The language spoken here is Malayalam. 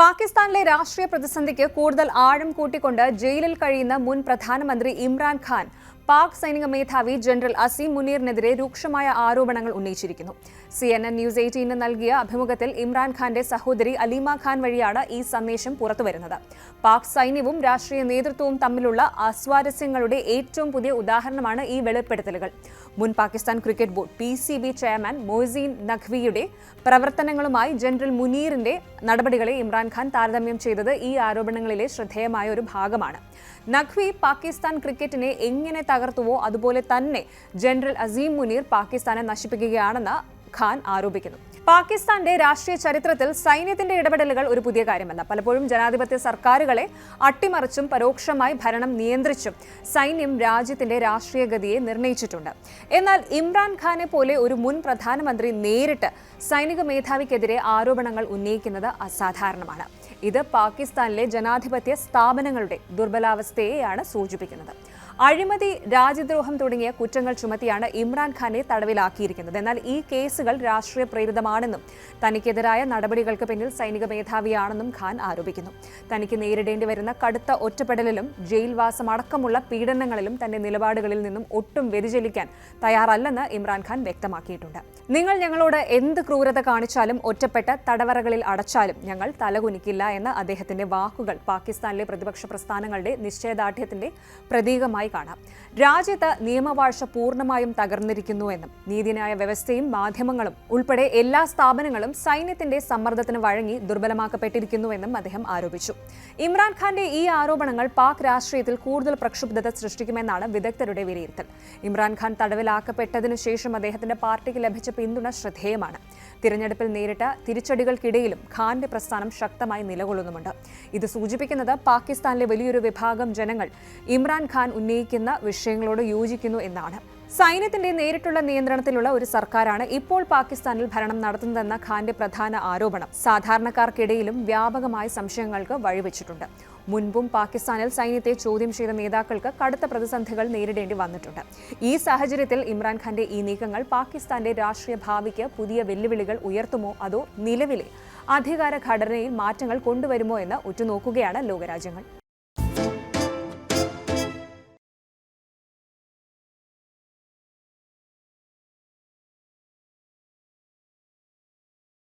പാകിസ്ഥാനിലെ രാഷ്ട്രീയ പ്രതിസന്ധിക്ക് കൂടുതൽ ആഴം കൂട്ടിക്കൊണ്ട് ജയിലിൽ കഴിയുന്ന മുൻ പ്രധാനമന്ത്രി ഇമ്രാൻ ഖാൻ പാക് സൈനിക മേധാവി ജനറൽ അസീം മുനീറിനെതിരെ രൂക്ഷമായ ആരോപണങ്ങൾ ഉന്നയിച്ചിരിക്കുന്നു. സി എൻ എൻ ന്യൂസ് എയ്റ്റീന് നൽകിയ അഭിമുഖത്തിൽ ഇമ്രാൻഖാന്റെ സഹോദരി അലീമ ഖാൻ വഴിയാണ് ഈ സന്ദേശം പുറത്തുവരുന്നത് പാക് സൈന്യവും രാഷ്ട്രീയ നേതൃത്വവും തമ്മിലുള്ള അസ്വാരസ്യങ്ങളുടെ ഏറ്റവും പുതിയ ഉദാഹരണമാണ് ഈ വെളിപ്പെടുത്തലുകൾ. മുൻ Pakistan cricket board P C B chairman Mohsin നഖ്വിയുടെ പ്രവർത്തനങ്ങളുമായി ജനറൽ മുനീറിന്റെ നടപടികളെ ഇമ്രാൻഖാൻ താരതമ്യം ചെയ്തത് ഈ ആരോപണങ്ങളിലെ ശ്രദ്ധേയമായ ഒരു ഭാഗമാണ്. നഖ്വി പാകിസ്ഥാൻ ക്രിക്കറ്റിനെ എങ്ങനെ തകർത്തുവോ അതുപോലെ തന്നെ ജനറൽ അസീം മുനീർ പാകിസ്ഥാനെ നശിപ്പിക്കുകയാണെന്ന് ഖാൻ ആരോപിക്കുന്നു. പാകിസ്ഥാന്റെ രാഷ്ട്രീയ ചരിത്രത്തിൽ സൈന്യത്തിന്റെ ഇടപെടലുകൾ ഒരു പുതിയ കാര്യമല്ല പലപ്പോഴും ജനാധിപത്യ സർക്കാരുകളെ അട്ടിമറിച്ചും പരോക്ഷമായി ഭരണം നിയന്ത്രിച്ചും സൈന്യം രാജ്യത്തിന്റെ രാഷ്ട്രീയ ഗതിയെ നിർണയിച്ചിട്ടുണ്ട്. എന്നാൽ ഇമ്രാൻഖാനെ പോലെ ഒരു മുൻ പ്രധാനമന്ത്രി നേരിട്ട് സൈനിക മേധാവിക്കെതിരെ ആരോപണങ്ങൾ ഉന്നയിക്കുന്നത് അസാധാരണമാണ്. ഇത് പാകിസ്ഥാനിലെ ജനാധിപത്യ സ്ഥാപനങ്ങളുടെ ദുർബലാവസ്ഥയെയാണ് സൂചിപ്പിക്കുന്നത്. അഴിമതി രാജ്യദ്രോഹം തുടങ്ങിയ കുറ്റങ്ങൾ ചുമത്തിയാണ് ഇമ്രാൻഖാനെ തടവിലാക്കിയിരിക്കുന്നത്. എന്നാൽ ഈ കേസുകൾ രാഷ്ട്രീയ പ്രേരിതമാണെന്നും തനിക്കെതിരായ നടപടികൾക്ക് പിന്നിൽ സൈനിക മേധാവിയാണെന്നും ഖാൻ ആരോപിക്കുന്നു. തനിക്ക് നേരിടേണ്ടി വരുന്ന കടുത്ത ഒറ്റപ്പെടലിലും ജയിൽവാസം അടക്കമുള്ള പീഡനങ്ങളിലും തന്റെ നിലപാടുകളിൽ നിന്നും ഒട്ടും വ്യതിചലിക്കാൻ തയ്യാറല്ലെന്ന് ഇമ്രാൻഖാൻ വ്യക്തമാക്കിയിട്ടുണ്ട്. നിങ്ങൾ ഞങ്ങളോട് എന്ത് ക്രൂരത കാണിച്ചാലും ഒറ്റപ്പെട്ട തടവറകളിൽ അടച്ചാലും ഞങ്ങൾ തലകുനിക്കില്ല എന്ന അദ്ദേഹത്തിന്റെ വാക്കുകൾ പാകിസ്ഥാനിലെ പ്രതിപക്ഷ പ്രസ്ഥാനങ്ങളുടെ നിശ്ചയദാർഢ്യത്തിന്റെ പ്രതീകമായി കാണാം. രാജ്യത്ത് നിയമവാഴ്ച പൂർണമായും തകർന്നിരിക്കുന്നുവെന്നും നീതിന്യായ വ്യവസ്ഥയും മാധ്യമങ്ങളും ഉൾപ്പെടെ എല്ലാ സ്ഥാപനങ്ങളും സൈന്യത്തിന്റെ സമ്മർദ്ദത്തിന് വഴങ്ങി ദുർബലമാക്കപ്പെട്ടിരിക്കുന്നുവെന്നും അദ്ദേഹം ആരോപിച്ചു. ഇമ്രാൻഖാന്റെ ഈ ആരോപണങ്ങൾ പാക് രാഷ്ട്രീയത്തിൽ കൂടുതൽ പ്രക്ഷുബ്ധത സൃഷ്ടിക്കുമെന്നാണ് വിദഗ്ധരുടെ വിലയിരുത്തൽ. ഇമ്രാൻഖാൻ തടവിലാക്കപ്പെട്ടതിനു ശേഷം അദ്ദേഹത്തിന്റെ പാർട്ടിക്ക് ലഭിച്ച പിന്തുണ ശ്രദ്ധേയമാണ്. തിരഞ്ഞെടുപ്പിൽ നേരിട്ട തിരിച്ചടികൾക്കിടയിലും ഖാന്റെ പ്രസ്ഥാനം ശക്തമായി നിലകൊള്ളുന്നുമുണ്ട്. ഇത് സൂചിപ്പിക്കുന്നത് പാകിസ്ഥാനിലെ വലിയൊരു വിഭാഗം ജനങ്ങൾ ഇമ്രാൻഖാൻ ഉന്നയിക്കുന്ന വിഷയങ്ങളോട് യോജിക്കുന്നു എന്നാണ്. സൈന്യത്തിന്റെ നേരിട്ടുള്ള നിയന്ത്രണത്തിലുള്ള ഒരു സർക്കാരാണ് ഇപ്പോൾ പാകിസ്ഥാനിൽ ഭരണം നടത്തുന്നതെന്ന ഖാന്റെ പ്രധാന ആരോപണം. സാധാരണക്കാർക്കിടയിലും വ്യാപകമായ സംശയങ്ങൾക്ക് വഴിവെച്ചിട്ടുണ്ട്. മുൻപും പാകിസ്ഥാനിൽ സൈന്യത്തെ ചോദ്യം ചെയ്ത നേതാക്കൾക്ക് കടുത്ത പ്രതിസന്ധികൾ നേരിടേണ്ടി വന്നിട്ടുണ്ട്. ഈ സാഹചര്യത്തിൽ ഇമ്രാൻഖാന്റെ ഈ നീക്കങ്ങൾ പാകിസ്ഥാന്റെ രാഷ്ട്രീയ ഭാവിക്ക് പുതിയ വെല്ലുവിളികൾ ഉയർത്തുമോ അതോ നിലവിലെ അധികാര ഘടനയിൽ മാറ്റങ്ങൾ കൊണ്ടുവരുമോ എന്ന് ഉറ്റുനോക്കുകയാണ് ലോകരാജ്യങ്ങൾ.